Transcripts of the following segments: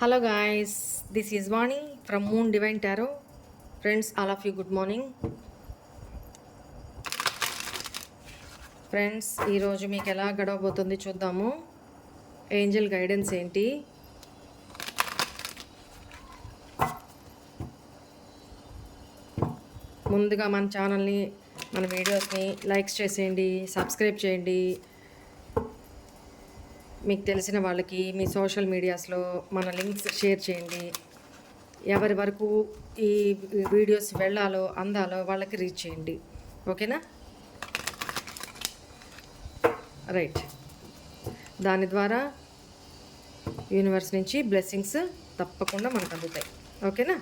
Hello guys this is Vani from moon divine tarot friends all of you good morning friends ఈరోజు మీకు ఎలా గడవబోతుంది చూద్దాము. Angel guidance ఏంటి? ముందుగా మన ఛానల్ని మన వీడియోస్ని లైక్స్ చేసేయండి సబ్స్క్రైబ్ చేయండి. మీకు తెలిసిన వాళ్ళకి మీ సోషల్ మీడియాస్లో మన లింక్స్ షేర్ చేయండి. ఎవరి వరకు ఈ వీడియోస్ వెళ్ళాలో అందాలో వాళ్ళకి రీచ్ చేయండి. ఓకేనా? రైట్. దాని ద్వారా యూనివర్స్ నుంచి బ్లెస్సింగ్స్ తప్పకుండా మనకు అందుతాయి. ఓకేనా?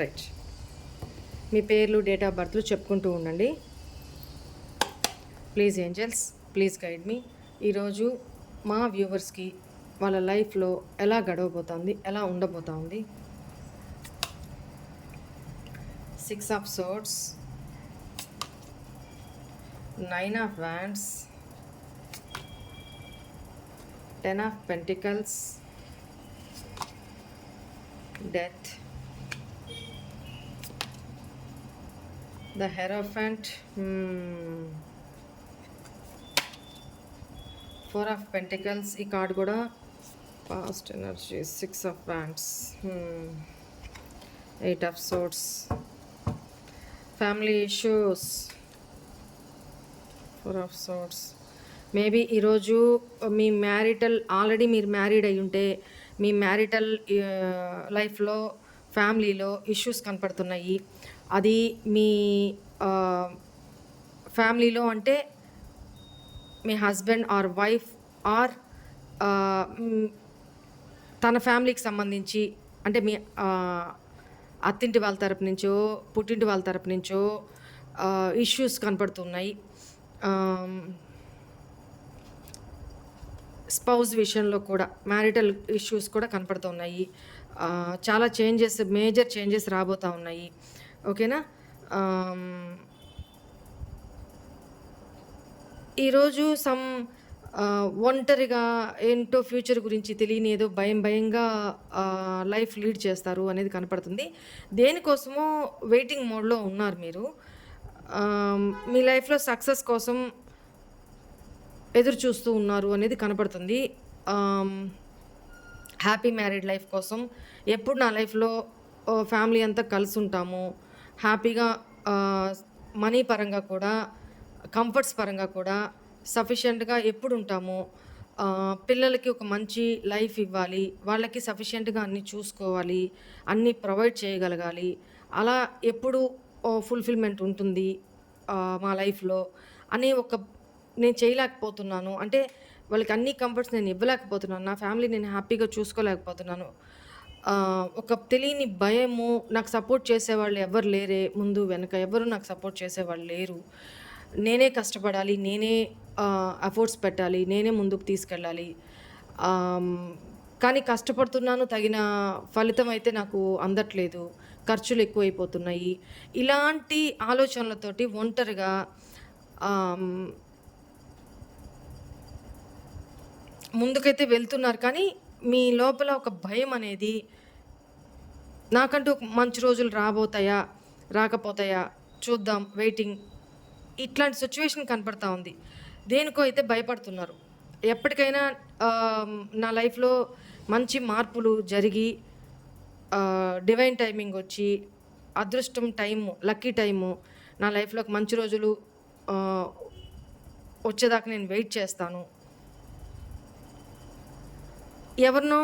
రైట్. మీ పేర్లు డేట్ ఆఫ్ బర్త్లు చెప్పుకుంటూ ఉండండి. Please angels please guide me. ఈరోజు మా వ్యూవర్స్కి వాళ్ళ లైఫ్లో ఎలా గడవబోతోంది ఎలా ఉండబోతోంది? Six of swords nine of wands ten of pentacles death the hierophant four of pentacles. ఈ కార్డ్ కూడా past energy. Six of pants eight of swords family issues. Four of swords maybe ఈరోజు మీ మ్యారిటల్ ఆల్రెడీ మీరు married అయి ఉంటే మీ marital లైఫ్లో ఫ్యామిలీలో issues కనపడుతున్నాయి. అది మీ ఫ్యామిలీలో అంటే మీ హస్బెండ్ ఆర్ వైఫ్ ఆర్ తన ఫ్యామిలీకి సంబంధించి అంటే మీ అత్తింటి వాళ్ళ తరపు నుంచో పుట్టింటి వాళ్ళ తరపు నుంచో ఇష్యూస్ కనపడుతున్నాయి. స్పౌజ్ విషయంలో కూడా మ్యారిటల్ ఇష్యూస్ కూడా కనపడుతున్నాయి. చాలా చేంజెస్ మేజర్ చేంజెస్ రాబోతూ ఉన్నాయి. ఓకేనా ఈరోజు సమ్ ఒంటరిగా ఏంటో ఫ్యూచర్ గురించి తెలియని ఏదో భయం భయంగా లైఫ్ లీడ్ చేస్తారు అనేది కనపడుతుంది. దేనికోసమో వెయిటింగ్ మోడ్లో ఉన్నారు మీరు. మీ లైఫ్లో సక్సెస్ కోసం ఎదురు చూస్తూ ఉన్నారు అనేది కనపడుతుంది. హ్యాపీ మ్యారీడ్ లైఫ్ కోసం ఎప్పుడు నా లైఫ్లో ఫ్యామిలీ అంతా కలిసి ఉంటాము హ్యాపీగా మనీ పరంగా కూడా కంఫర్ట్స్ పరంగా కూడా సఫిషియెంట్గా ఎప్పుడు ఉంటాము పిల్లలకి ఒక మంచి లైఫ్ ఇవ్వాలి వాళ్ళకి సఫిషియెంట్గా అన్నీ చూసుకోవాలి అన్నీ ప్రొవైడ్ చేయగలగాలి. అలా ఎప్పుడు ఫుల్ఫిల్మెంట్ ఉంటుంది మా లైఫ్లో అనే ఒక నేను చేయలేకపోతున్నాను. అంటే వాళ్ళకి అన్ని కంఫర్ట్స్ నేను ఇవ్వలేకపోతున్నాను. నా ఫ్యామిలీ నేను హ్యాపీగా చూసుకోలేకపోతున్నాను. ఒక తెలియని భయము నాకు సపోర్ట్ చేసేవాళ్ళు ఎవరు లేరే ముందు వెనక ఎవరు నాకు సపోర్ట్ చేసేవాళ్ళు లేరు. నేనే కష్టపడాలి నేనే ఎఫర్ట్స్ పెట్టాలి నేనే ముందుకు తీసుకెళ్ళాలి. కానీ కష్టపడుతున్నాను తగిన ఫలితం అయితే నాకు అందట్లేదు. ఖర్చులు ఎక్కువైపోతున్నాయి. ఇలాంటి ఆలోచనలతోటి ఒంటరిగా ముందుకైతే వెళ్తున్నారు. కానీ మీ లోపల ఒక భయం అనేది నాకంటూ మంచి రోజులు రాబోతాయా రాకపోతాయా? చూద్దాం. వెయిటింగ్. ఇట్లాంటి సిచ్యువేషన్ కనపడతా ఉంది. దేనికో అయితే భయపడుతున్నారు. ఎప్పటికైనా నా లైఫ్లో మంచి మార్పులు జరిగి డివైన్ టైమింగ్ వచ్చి అదృష్టం టైము లక్కీ టైము నా లైఫ్లోకి మంచి రోజులు వచ్చేదాకా నేను వెయిట్ చేస్తాను. ఎవరినో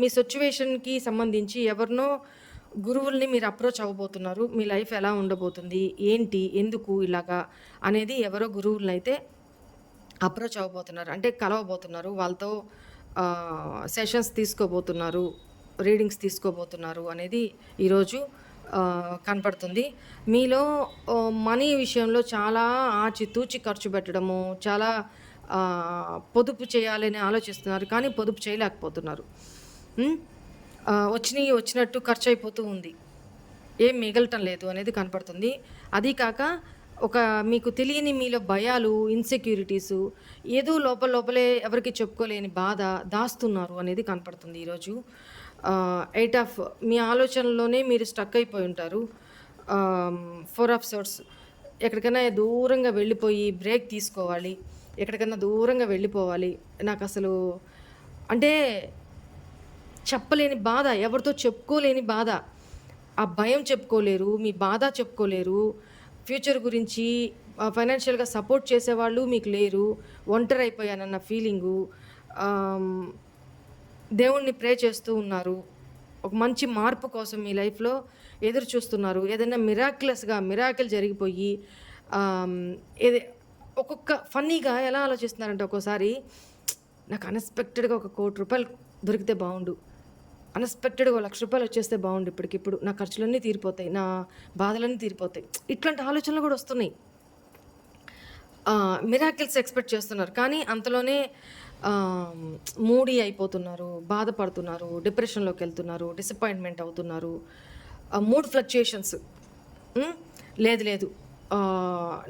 మీ సిచ్యువేషన్కి సంబంధించి ఎవరినో గురువుల్ని మీరు అప్రోచ్ అవ్వబోతున్నారు మీ లైఫ్ ఎలా ఉండబోతుంది ఏంటి ఎందుకు ఇలాగా అనేది ఎవరో గురువులను అయితే అప్రోచ్ అవ్వబోతున్నారు అంటే కలవబోతున్నారు వాళ్ళతో సెషన్స్ తీసుకోబోతున్నారు రీడింగ్స్ తీసుకోబోతున్నారు అనేది ఈరోజు కనపడుతుంది. మీలో మనీ విషయంలో చాలా ఆచితూచి ఖర్చు పెట్టడము చాలా పొదుపు చేయాలని ఆలోచిస్తున్నారు కానీ పొదుపు చేయలేకపోతున్నారు. వచ్చినవి వచ్చినట్టు ఖర్చు అయిపోతూ ఉంది. ఏం మిగలటం లేదు అనేది కనపడుతుంది. అది కాక ఒక మీకు తెలియని మీలో భయాలు ఇన్సెక్యూరిటీసు ఏదో లోపల లోపలే ఎవరికి చెప్పుకోలేని బాధ దాస్తున్నారు అనేది కనపడుతుంది ఈరోజు. ఎయిట్ ఆఫ్ మీ ఆలోచనలోనే మీరు స్టక్ అయిపోయి ఉంటారు. Four of swords. ఎక్కడికైనా దూరంగా వెళ్ళిపోయి బ్రేక్ తీసుకోవాలి. ఎక్కడికైనా దూరంగా వెళ్ళిపోవాలి. నాకు అసలు అంటే చెప్పలేని బాధ ఎవరితో చెప్పుకోలేని బాధ. ఆ భయం చెప్పుకోలేరు మీ బాధ చెప్పుకోలేరు. ఫ్యూచర్ గురించి ఫైనాన్షియల్గా సపోర్ట్ చేసేవాళ్ళు మీకు లేరు. ఒంటరి అయిపోయానన్న ఫీలింగు దేవుణ్ణి ప్రే చేస్తూ ఉన్నారు. ఒక మంచి మార్పు కోసం మీ లైఫ్లో ఎదురు చూస్తున్నారు. ఏదైనా మిరాక్లెస్గా మిరాకిల్ జరిగిపోయి ఏదే ఏది ఒక్కొక్క ఫన్నీగా ఎలా ఆలోచిస్తున్నారంటే ఒక్కోసారి నాకు అన్ఎక్స్పెక్టెడ్గా ఒక కోటి రూపాయలు దొరికితే బాగుండు. అన్ఎక్స్పెక్టెడ్గా ఒక లక్ష రూపాయలు వచ్చేస్తే బాగుండు ఇప్పటికిప్పుడు. నా ఖర్చులన్నీ తీరిపోతాయి నా బాధలన్నీ తీరిపోతాయి. ఇట్లాంటి ఆలోచనలు కూడా వస్తున్నాయి. మిరాకిల్స్ ఎక్స్పెక్ట్ చేస్తున్నారు. కానీ అంతలోనే మూడీ అయిపోతున్నారు బాధపడుతున్నారు డిప్రెషన్లోకి వెళ్తున్నారు డిసప్పాయింట్మెంట్ అవుతున్నారు. మూడ్ ఫ్లక్చుయేషన్స్ లేదు లేదు.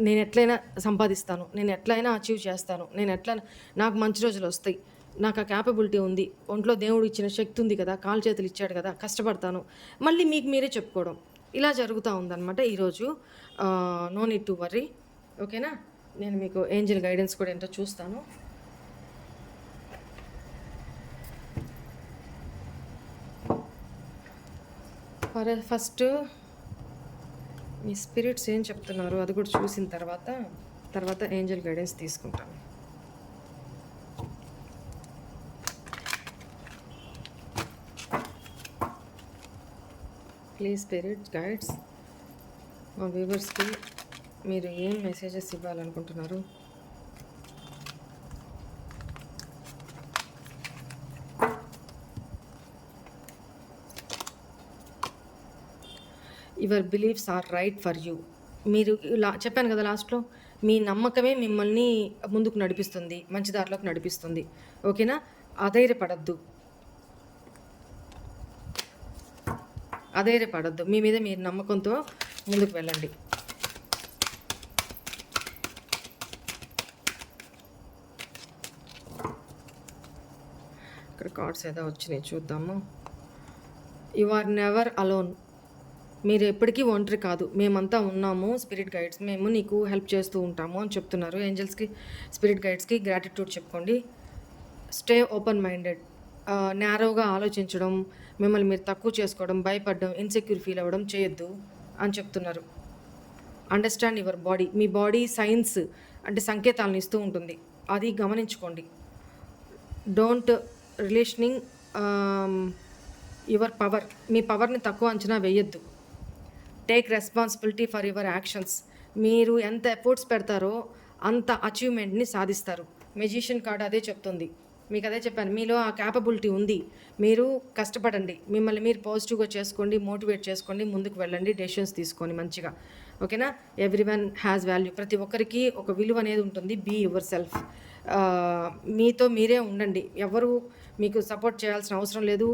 నేను ఎట్లయినా సంపాదిస్తాను నేను ఎట్లయినా అచీవ్ చేస్తాను నేను ఎట్లా నాకు మంచి రోజులు వస్తాయి. నాకు ఆ క్యాపబిలిటీ ఉంది. ఒంట్లో దేవుడు ఇచ్చిన శక్తి ఉంది కదా కాలు చేతులు ఇచ్చాడు కదా కష్టపడతాను. మళ్ళీ మీకు మీరే చెప్పుకోవడం. ఇలా జరుగుతూ ఉందన్నమాట ఈరోజు. నో నీడ్ టు వర్రీ ఓకేనా నేను మీకు ఏంజల్ గైడెన్స్ కూడా ఏంటో చూస్తాను. ఫర్ ఫస్ట్ మీ స్పిరిట్స్ ఏం చెప్తున్నారు అది కూడా చూసిన తర్వాత తర్వాత ఏంజల్ గైడెన్స్ తీసుకుంటాను. ప్లీజ్ స్పిరిట్ గైడ్స్ మా వ్యూవర్స్కి మీరు ఏం messages ఇవ్వాలనుకుంటున్నారు? Your beliefs are right for you మీరు లా చెప్పాను కదా లాస్ట్లో మీ నమ్మకమే మిమ్మల్ని ముందుకు నడిపిస్తుంది మంచి దారిలోకి నడిపిస్తుంది. ఓకేనా అధైర్యపడద్దు. అధైర్యపడద్దు. మీ మీద మీరు నమ్మకంతో ముందుకు వెళ్ళండి. ఇక్కడ కార్డ్స్ ఏదో వచ్చినాయి చూద్దాము. You are never alone. మీరు ఎప్పటికీ ఒంటరి కాదు. మేమంతా ఉన్నాము స్పిరిట్ గైడ్స్. మేము నీకు హెల్ప్ చేస్తూ ఉంటాము అని చెప్తున్నారు. ఏంజల్స్కి స్పిరిట్ గైడ్స్కి గ్రాటిట్యూడ్ చెప్పుకోండి. Stay open minded. నేరోగా ఆలోచించడం మిమ్మల్ని మీరు తక్కువ చేసుకోవడం భయపడడం ఇన్సెక్యూర్ ఫీల్ అవ్వడం చేయొద్దు అని చెప్తున్నారు. అండర్స్టాండ్ యువర్ బాడీ మీ బాడీ సైన్స్ అంటే సంకేతాలను ఇస్తూ ఉంటుంది. అది గమనించుకోండి. డోంట్ రిలేషనింగ్ యువర్ పవర్ మీ పవర్ని తక్కువ అంచనా వేయొద్దు. Take responsibility for your actions మీరు ఎంత ఎఫర్ట్స్ పెడతారో అంత అచీవ్మెంట్ని సాధిస్తారు. మెజిషియన్ కార్డ్ అదే చెప్తుంది. మీకు అదే చెప్పాను మీలో ఆ క్యాపబిలిటీ ఉంది. మీరు కష్టపడండి. మిమ్మల్ని మీరు పాజిటివ్గా చేసుకోండి మోటివేట్ చేసుకోండి ముందుకు వెళ్ళండి డెసిషన్స్ తీసుకోండి మంచిగా. ఓకేనా? ఎవ్రీ వన్ హ్యాస్ వాల్యూ ప్రతి ఒక్కరికి ఒక విలువ అనేది ఉంటుంది. బీ యువర్ సెల్ఫ్ మీతో మీరే ఉండండి. ఎవరు మీకు సపోర్ట్ చేయాల్సిన అవసరం లేదు.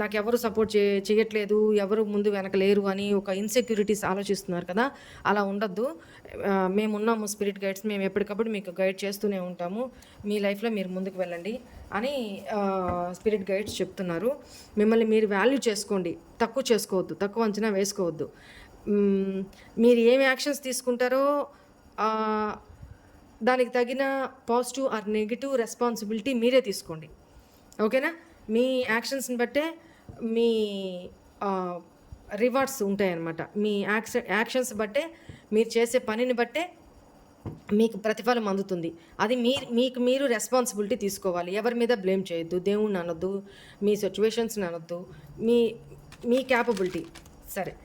నాకు ఎవరు సపోర్ట్ చే చేయట్లేదు ఎవరు ముందు వెనక లేరు అని ఒక ఇన్సెక్యూరిటీస్ ఆలోచిస్తున్నారు కదా. అలా ఉండొద్దు. మేము ఉన్నాము స్పిరిట్ గైడ్స్ మేము ఎప్పటికప్పుడు మీకు గైడ్ చేస్తూనే ఉంటాము. మీ లైఫ్లో మీరు ముందుకు వెళ్ళండి అని స్పిరిట్ గైడ్స్ చెప్తున్నారు. మిమ్మల్ని మీరు వాల్యూ చేసుకోండి. తక్కువ చేసుకోవద్దు. తక్కువ అంచనా వేసుకోవద్దు. మీరు ఏమి యాక్షన్స్ తీసుకుంటారో దానికి తగిన పాజిటివ్ ఆర్ నెగిటివ్ రెస్పాన్సిబిలిటీ మీరే తీసుకోండి. ఓకేనా? మీ యాక్షన్స్ని బట్టే మీ రివార్డ్స్ ఉంటాయన్నమాట. మీ యాక్స యాక్షన్స్ బట్టే మీరు చేసే పనిని బట్టే మీకు ప్రతిఫలం అందుతుంది. అది మీ మీకు మీరు రెస్పాన్సిబిలిటీ తీసుకోవాలి. ఎవరి మీద బ్లేమ్ చేయొద్దు. దేవుణ్ణి అనొద్దు. మీ సిచ్యువేషన్స్ని అనొద్దు. మీ మీ క్యాపబిలిటీ. సరే.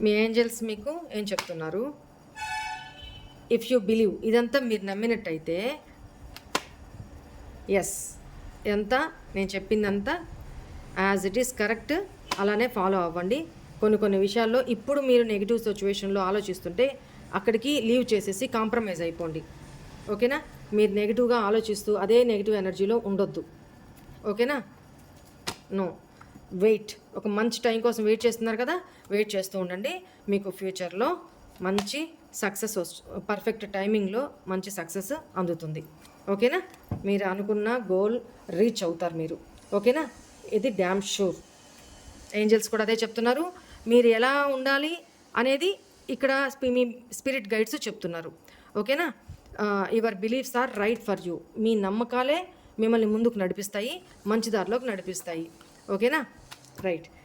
మీ ఏంజల్స్ మీకు ఏం చెప్తున్నారు? ఇఫ్ యూ బిలీవ్ ఇదంతా మీరు నమ్మినట్టయితే ఎస్ ఎంత నేను చెప్పిందంతా యాజ్ ఇట్ ఈస్ కరెక్ట్ అలానే ఫాలో అవ్వండి. కొన్ని కొన్ని విషయాల్లో ఇప్పుడు మీరు నెగిటివ్ సిచ్యువేషన్లో ఆలోచిస్తుంటే అక్కడికి లీవ్ చేసేసి కాంప్రమైజ్ అయిపోండి. ఓకేనా? మీరు నెగిటివ్గా ఆలోచిస్తూ అదే నెగిటివ్ ఎనర్జీలో ఉండొద్దు. ఓకేనా? నో వెయిట్ ఒక మంచి టైం కోసం వెయిట్ చేస్తున్నారు కదా? వెయిట్ చేస్తూ ఉండండి. మీకు ఫ్యూచర్లో మంచి సక్సెస్ పర్ఫెక్ట్ టైమింగ్లో మంచి సక్సెస్ అందుతుంది. ఓకేనా? మీరు అనుకున్న గోల్ రీచ్ అవుతారు మీరు. ఓకేనా? ఇది డ్యామ్ షూర్. ఏంజల్స్ కూడా అదే చెప్తున్నారు. మీరు ఎలా ఉండాలి అనేది ఇక్కడ మీ స్పిరిట్ గైడ్స్ చెప్తున్నారు. ఓకేనా? Your beliefs are right for you. మీ నమ్మకాలే మిమ్మల్ని ముందుకు నడిపిస్తాయి మంచి దారిలోకి నడిపిస్తాయి. ఓకేనా? Right.